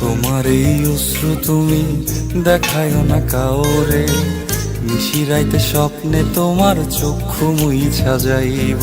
তোমার এই অশ্রু তুমি দেখায় না কাওরে মিশিরাইতে স্বপ্নে তোমার চক্ষু মুইছা যাইব।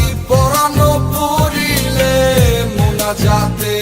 পরানো পড়িলে মোনা যাতে